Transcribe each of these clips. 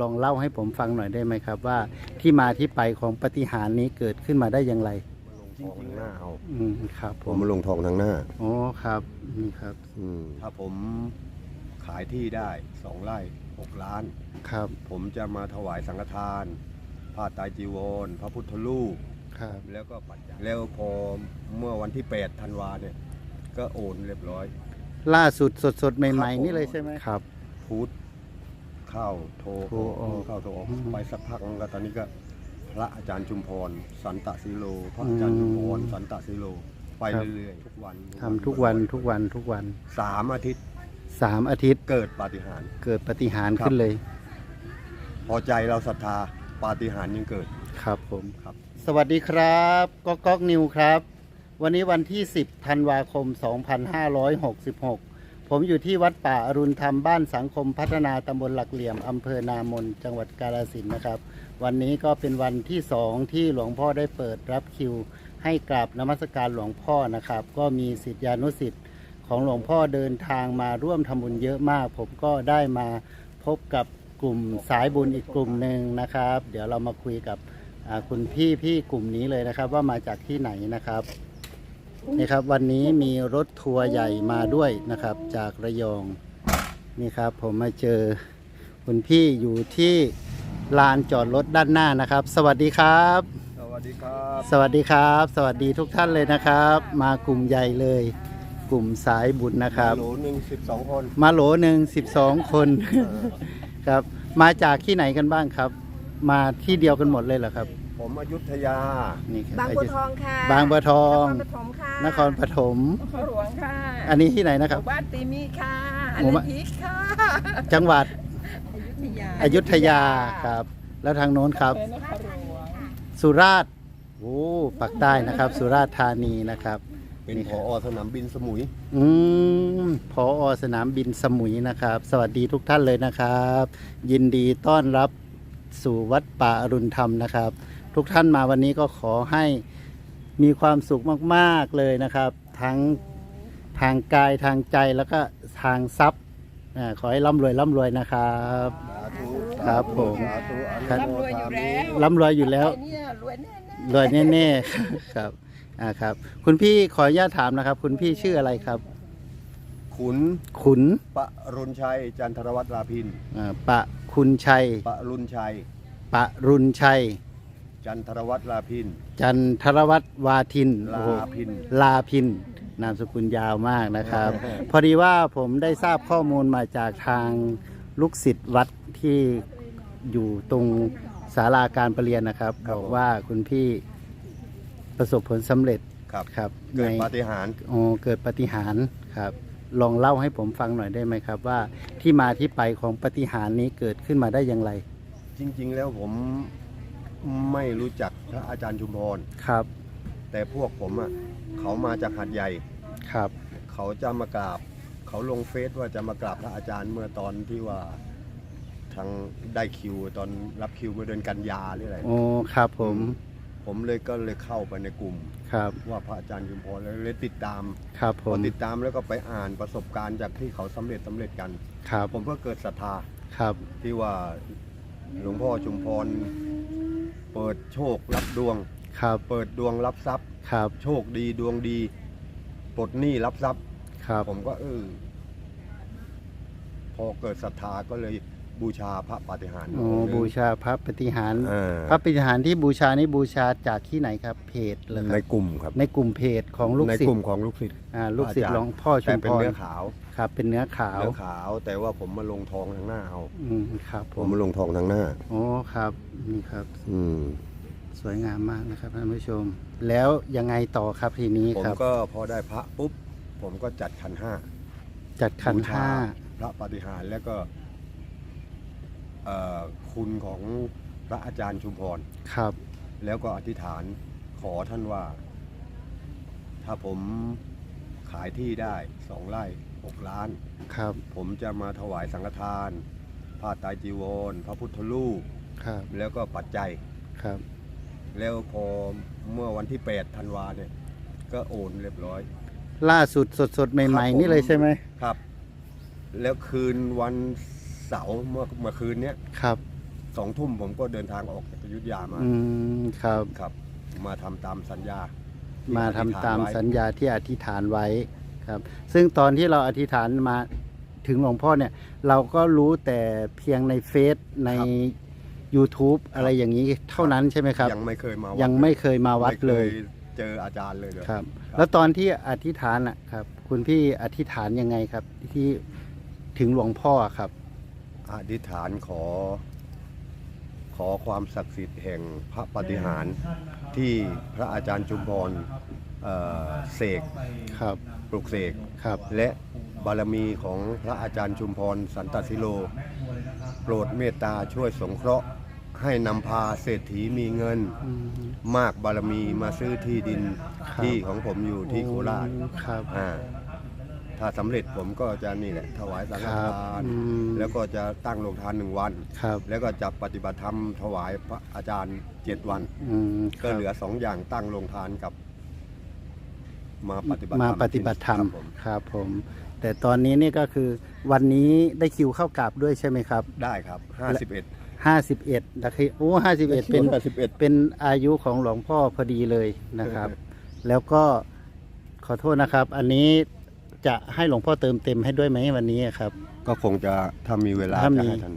ลองเล่าให้ผมฟังหน่อยได้ไหมครับ ว่าที่มาที่ไปของปฏิหารย์นี้เกิดขึ้นมาได้อย่างไร ทองทางหน้าเอาอืมครับผผมมมาลงทองทางหน้า อ๋อครับนี่ครับอืมถ้าผมขายที่ได้สองไร่หกล้าน ครับผมจะมาถวายสังฆทานผ้าไตรจีวร พระพุทธรูป ครับแล้วก็ปัจจัยแล้วพอเมื่อวันที่8ธันวาเนี่ย ก็โอนเรียบร้อย ล่าสุดสดๆใหม่ครับผมๆนี่เลยใช่ไหมครับพูด เข้าโทรโทรออกเข้าโทรออกอืมไปสักพักนึงก็ตอนนี้ก็ พระอาจารย์ชุมพร สันตศิโล พระอาจารย์ชุมพรอืมสันตศิโล ไปครับ เรื่อยๆทุกวันทำทุกวันทุกวันทุกวันสามอาทิตย์สามอาทิตย์เกิดปาฏิหาริย์ เกิดปฏิหารย์ครับ ขึ้นเลยพอใจเราศรัทธาปาฏิหาริย์ยังเกิดครับผม ครับ สวัสดีครับก๊อกก๊อกนิวครับ วันนี้วันที่ 10ธันวาคม 2566 ผมอยู่ที่วัดป่าอรุณธรรมบ้านสังคมพัฒนาตำบลหลักเหลี่ยมอำเภอนามน จังหวัดกาฬสินธุ์นะครับ วันนี้ก็เป็นวันที่สองที่หลวงพ่อได้เปิดรับคิว ให้กราบนมัสการหลวงพ่อนะครับ ก็มีสิทธิานุสิทธิ์ของหลวงพ่อเดินทางมาร่วมทำบุญเยอะมาก ผมก็ได้มาพบกับกลุ่มสายบุญอีกกลุ่มหนึ่งนะครับ เดี๋ยวเรามาคุยกับคุณพี่พี่กลุ่มนี้เลยนะครับ ว่ามาจากที่ไหนนะครับ นี่ครับวันนี้มีรถทัวร์ใหญ่มาด้วยนะครับ จากระยองนี่ครับผมมาเจอคุณพี่อยู่ที่ลานจอดรถด้านหน้านะครับ สวัสดีครับ สวัสดีครับ สวัสดีครับ สวัสดีทุกท่านเลยนะครับ มากลุ่มใหญ่เลย กลุ่มสายบุญนะครับ โหลหนึ่งสิบสองคนมาโหลหนึ่งสิบสองคนครับ มาจากที่ไหนกันบ้างครับ มาที่เดียวกันหมดเลยเหรอครับ ผมอยุธยานี่ครับบางบัวทองค่ะบางบัวทองนครปฐมค่ะ นครปฐมนครหลวงค่ะอันนี้ที่ไหนนะหครับ มู่บ้านตีมีค่ะอันหมู่นี้บ้านพีคค่ะจังหวัดอยุธยาอยุธยาครับ แล้วทางโน้นครับ เป็นนครหลวงสุราษฎร์โอ้ปักใต้นะครับ สุราษฎร์ธานีนะครับ เป็นผอสนามบินสมุย อืมพออสนามบินสมุยนะครับ สวัสดีทุกท่านเลยนะครับ ยินดีต้อนรับสู่วัดป่าอรุณธรรมนะครับ ทุกท่านมาวันนี้ก็ขอให้ มีความสุขมากๆเลยนะครับ ทั้งทางกายทางใจแล้วก็ทางทรัพย์อ่าขอให้ร่ำรวยร่ำรวยนะครับสาธุครับผมสาธุอนุครับโมร่ำรวยอยู่แล้วร่ำรวยอยู่แล้ว ไอ้เนี่ยรวยแน่รวยแน่ๆ ครับ อ่าครับ คุณพี่ขออนุญาตถามนะครับ คุณพี่ชื่ออะไรครับ ขุนขุนปะรุณชัย จันทรวัตรลาพินอ่าปะคุณชัย ปะรุณชัย ปะรุณชัย จันทรวัตรลาพิน จันทรวัตรวาทินลาโอ้โหพิน ลาพิน นามสกุลยาวมากนะครับ พอดีว่าผมได้ทราบข้อมูลมาจากทางลูกศิษย์วัดที่อยู่ตรงศาลาการประเรียนนะครับบอกว่าคุณพี่ประสบผลสำเร็จครับ ครับเกิดในปาฏิหาริย์อ๋อเกิดปาฏิหารย์ครับ ลองเล่าให้ผมฟังหน่อยได้ไหมครับ ว่าที่มาที่ไปของปาฏิหารย์นี้เกิดขึ้นมาได้อย่างไร จริง ๆ แล้วผม ไม่รู้จักพระอาจารย์ชุมพร ครับ แต่พวกผมอะเขามาจากหัดใหญ่ ครับ เขาจะมากราบ เขาลงเฟซว่าจะมากราบพระอาจารย์เมื่อตอนที่ว่าทางได้คิวตอนรับคิวเมื่อเดือนกันยาหรืออะไร โอ้ ครับผม ผมเลยก็เลยเข้าไปในกลุ่ม ครับ ว่าพระอาจารย์ชุมพรแล้วเลยติดตาม ครับผพอม ติดตามแล้วก็ไปอ่านประสบการณ์จากที่เขาสำเร็จสำเร็จกัน ครับ ผมก็เกิดศรัทธา ครับ ที่ว่าหลวงพ่อชุมพร เปิดโชครับดวง ครับเปิดดวงรับทรัพย์ ครับโชคดีดวงดีปลดหนี้รับทรัพย์ ครับ ผมก็เออพอเกิดศรัทธาก็เลย บูชาพระปาฏิหาริย์ โอ้องค์หนึ่งบูชาพระปฏิหารเออ พระปฏิหารที่บูชานี่บูชาจากที่ไหนครับเพจเหรอคในรับกลุ่มครับในกลุ่มเพจของลูกในศิษกลุ่มย์ของลูกศิษย์อ่าลูกศิษย์อาจารย์หลวงพ่อชุแต่มเป็พนรเนื้อขาวครับ เป็นเนื้อขาวเนื้อขาว แต่ว่าผมมาลงทองทางหน้าเอาอืมครับผผมมมาลงทองทางหน้า โอ้ครับนี่ครับ อืมสวยงามมากนะครับท่านผู้ชม แล้วยังไงต่อครับทีนี้ผมครับ ก็พอได้พระปุ๊บ ผมก็จัดขันห้าจัดขันบูชห้าพระปาฏิหาริย์แล้วก็ เอ่อคุณของพระอาจารย์ชุมพร ครับ แล้วก็อธิษฐานขอท่านว่า ถ้าผมขายที่ได้สองไร่หกล้าน ครับ ผมจะมาถวายสังฆทานผ้าไตรจีวร พระพุทธรูป ครับ แล้วก็ปัจจัย ครับ แล้วพอเมื่อวันที่ 8 ธันวาเนี่ย ก็โอนเรียบร้อย ล่าสุดสดสดๆใหม่ครับผมๆนี่เลยใช่ไหมครับ แล้วคืนวัน เสาร์เมื่อเมื่อคืนเนี้ยครับ สองทุ่มผมก็เดินทางออกจากอยุธยามาอืมครับ ครับ มาทำตามสัญญาที่มาทำอธิษฐนตามไว้สัญญาที่อธิษฐานไว้ครับ ซึ่งตอนที่เราอธิษฐานมาถึงหลวงพ่อเนี่ย เราก็รู้แต่เพียงในเฟซใน YouTube อะไรอย่างนี้เท่านั้นใช่ไหมครับ ยังไม่เคยมาวัดยังไม่เคยมาวัดเลย ไม่คเจออาจารย์เลยเลย ครับ ครับ แล้วตอนที่อธิษฐานอะครับ คุณพี่อธิษฐานยังไงครับ ที่ถึงหลวงพ่อครับ อธิษฐานขอ ขอความศักดิ์สิทธิ์แห่งพระปฏิหารย์ที่พระอาจารย์จุมพรเอ่อเสกครับ ปลุกเสกครับ และบารมีของพระอาจารย์ชุมพรสันตสิโล โปรดเมตตาช่วยสงเคราะห์ให้นำพาเศรษฐีมีเงินอืมมากบารมีมาซื้อที่ดินครับ ที่ของผมอยู่ที่โคราชครับ อ่า ถ้าสำเร็จผมก็จะนี่แหละถวายสังฆครับทาน อืม แล้วก็จะตั้งโรงทานหนึ่งวัน ครับแล้วก็จะปฏิบัติธรรมถวายพระอาจารย์เจ็ดวัน อืมก็เหลือสองอย่างตั้งโรงทานกับ มาปฏิบัติมาธรรมปฏิบัติธรรมคบผมครับผม แต่ตอนนี้นี่ก็คือวันนี้ได้คิวเข้ากราบด้วยใช่ไหมครับ ได้ครับห้าสิบเอ็ด51นะครับโอ้51 เป็น51เป็นอายุของหลวงพ่อพอดีเลยนะครับ แล้วก็ขอโทษนะครับ อันนี้ จะให้หลวงพ่อเติมเต็มให้ด้วยไหมวันนี้ครับ ก็คงจะถ้ามีเวลาถ้าจะมี ให้ท่าน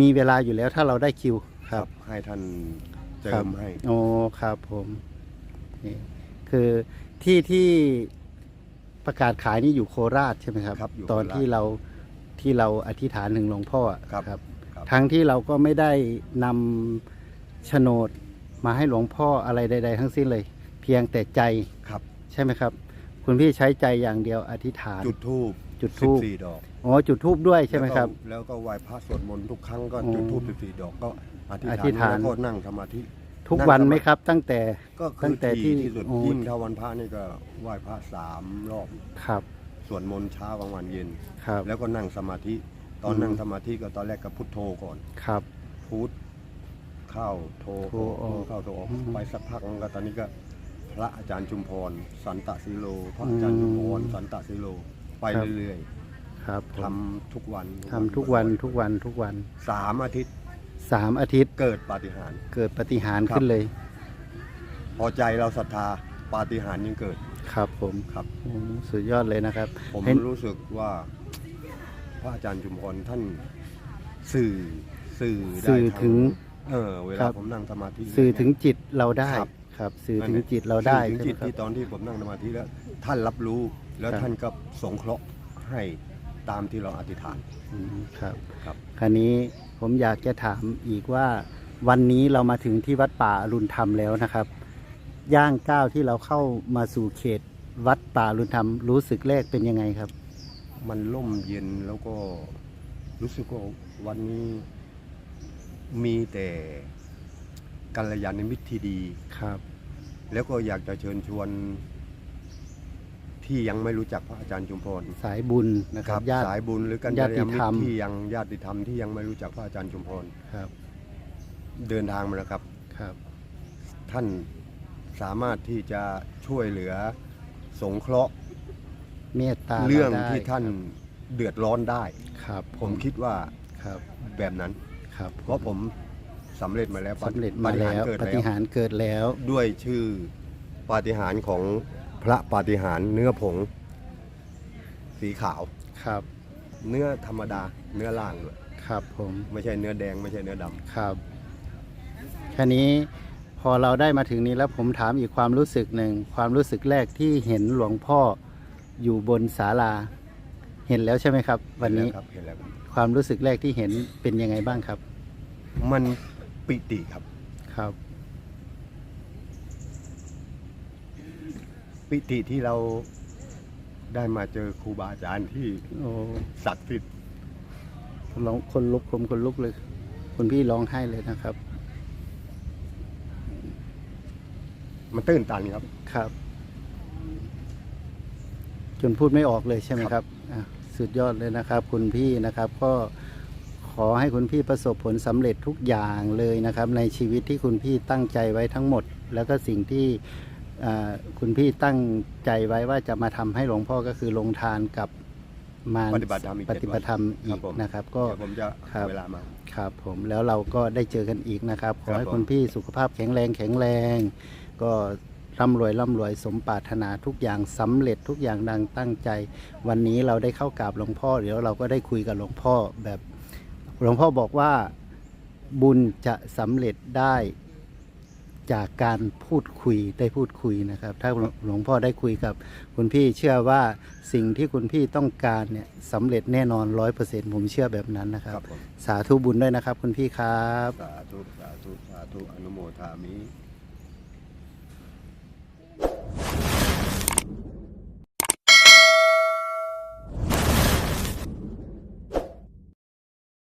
มีเวลาอยู่แล้วถ้าเราได้คิวครับ ให้ท่านเจิครับมให้ โอ้ครับผมนี่คือที่ที่ประกาศขายนี่อยู่โคราชใช่ไหมครับ ครับอยู่ตอนโคราชที่เราที่เราอธิษฐานถึงหลวงพ่ออะครับครับครับ ทั้งที่เราก็ไม่ได้นำโฉนดมาให้หลวงพ่ออะไรใด ๆ ทั้งสิ้นเลย เพียงแต่ใจครับ ใช่ไหมครับ คุณพี่ใช้ใจอย่างเดียวอธิษฐาน จุดทูบจุดธูปสี่ดอกอ๋อจุดทูบด้วยใช่ไหมครับ แล้วก็แล้วก็ไหว้พระสวดมนต์ทุกครั้งก็อ๋อจุดทูบสิบสี่ดอกก็อธิษอธิษฐาฐานนแล้วก็นั่งสมาธิ ทุกนั่งวันสมาไหมครับ ตั้งแต่ ก็ตั้คืงอแต่ที่ที่ที่สุดโอ้ ยิ่งถ้าวันพระนี่ก็ไหว้พระสามรอบครับสวดมนต์เช้ากลางวันเย็น ครับ แล้วก็นั่งสมาธิ ตอนอืม นั่งสมาธิก็ตอนแรกก็พุทโธก่อนครับ พุทเข้าโทโทออกออกเข้าโทออกอืม ไปสักพักนึงก็ตอนนี้ก็ พระอาจารย์ชุมพร สันตะสีโล พระอาจารย์ชุมพรสันตะสีโล ไปเรื่อยครับผๆทำมทุกวันทำทุกวันทุกวันทุกวันสามอาทิตย์สามอาทิตย์เกิดปาฏิหาริย์เกิดปฏิหารย์ครับขึ้นเลย พอใจเราศรัทธาปาฏิหาริย์ยังเกิดครับผมครับโอ้สุดยอดเลยนะครับผมเห็นรู้สึกว่า พระอาจารย์ชุมพรท่านสื่อสื่อได้สื่อถึง เออเวครัลาบ ผมนั่งสมาธิ สื่อถึงจิตเราได้ครับ ครับสื่อถึงจิตเราได้สื่อถึงใช่ไหมจิตครับ ที่ตอนที่ผมนั่งสมาธิแล้วท่านรับรู้แล้วครับ ท่านก็สงเคราะห์ให้ตามที่เราอธิษฐาน อืมครับครับ คราวนี้ผมอยากจะถามอีกว่าวันนี้เรามาถึงที่วัดป่าอรุณธรรมแล้วนะครับ ย่างก้าวที่เราเข้ามาสู่เขต วัดป่าอรุณธรรมรู้สึกแรกเป็นยังไงครับ มันร่มเย็นแล้วก็รู้สึกว่าวันนี้มีแต่ กัลยาณมิตรที่ดี ครับ แล้วก็อยากจะเชิญชวน ที่ยังไม่รู้จักพระอาจารย์ชุมพรสายบุญนะครับญาติ สายบุญหรือกัลญายาติณมิธรตรมรที่ยังญาติธรรมที่ยังไม่รู้จักพระอาจารย์ชุมพรครับเดินทางมาแล้วครับ ครับ ท่านสามารถที่จะช่วยเหลือสงเคราะห์เมตตาเรื่องได้ที่ท่านเดือดร้อนได้ ครับผมคิดว่าครับแบบนั้น ครับเพราะผม สำเร็จมาแล้วสำเร็จมาแล้วปฏิหรย์เกิดปแล้ฏิวหารย์เกิดแล้ว ด้วยชื่อปาฏิหาริย์ของพระปาฏิหาริย์เนื้อผง สีขาวครับ เนื้อธรรมดาเนื้อล่างเลยครับผมไม่ใช่เนื้อแดงไม่ใช่เนื้อดำครับแค่นี้พอเราได้มาถึงนี้แล้วผมถามอีกความรู้สึกหนึ่งความรู้สึกแรกที่เห็นหลวงพ่ออยู่บนศาลา เห็นแล้วใช่ไหมครับ วันนี้เห็แล้วครับเห็นแล้วครับความรู้สึกแรกที่เห็นเป็นยังไงบ้างครับ มัน ปิติครับ ครับ ปิติที่เราได้มาเจอครูบาอาจารย์ที่โอ้ศักดิ์สิทธิ์ร้องคนลุกผมคนลุกเลย คุณพี่ร้องไห้เลยนะครับ มันตื้นตันครับ ครับ จนพูดไม่ออกเลยใช่ไหมครับอะสุดยอดเลยนะครับ คุณพี่นะครับ ก็ ขอให้คุณพี่ประสบผลสำเร็จทุกอย่างเลยนะครับ ในชีวิตที่คุณพี่ตั้งใจไว้ทั้งหมด แล้วก็สิ่งที่อ่าคุณพี่ตั้งใจไว้ว่าจะมาทำให้หลวงพ่อก็คือลงทานกับมาปฏิบัติธรรมอีกปเจ็ดฏิวับันติธรรมอีครับกผมนะครับ ก็เดี๋ยวผมจะครับเวลามาครับผมแล้วเราก็ได้เจอกันอีกนะครับ ขอให้ครับผมคุณพี่สุขภาพแข็งแรงแข็งแรง ก็ร่ำรวยร่ำรวยสมปรารถนาทุกอย่างสำเร็จทุกอย่างดังตั้งใจ วันนี้เราได้เข้ากราบหลวงพ่อเดี๋ยวเราก็ได้คุยกับหลวงพ่อแบบ หลวงพ่อบอกว่าบุญจะสำเร็จได้จากการพูดคุยได้พูดคุยนะครับ ถ้าหลวงพ่อได้คุยกับคุณพี่เชื่อว่าสิ่งที่คุณพี่ต้องการเนี่ยสำเร็จแน่นอนร้อยเปอร์เซ็นต์ผมเชื่อแบบนั้นนะคครัรับบผมสาธุบุญด้วยนะครับ คุณพี่ครับ สาธุ สาธุ สาธุ อนุโมทามิ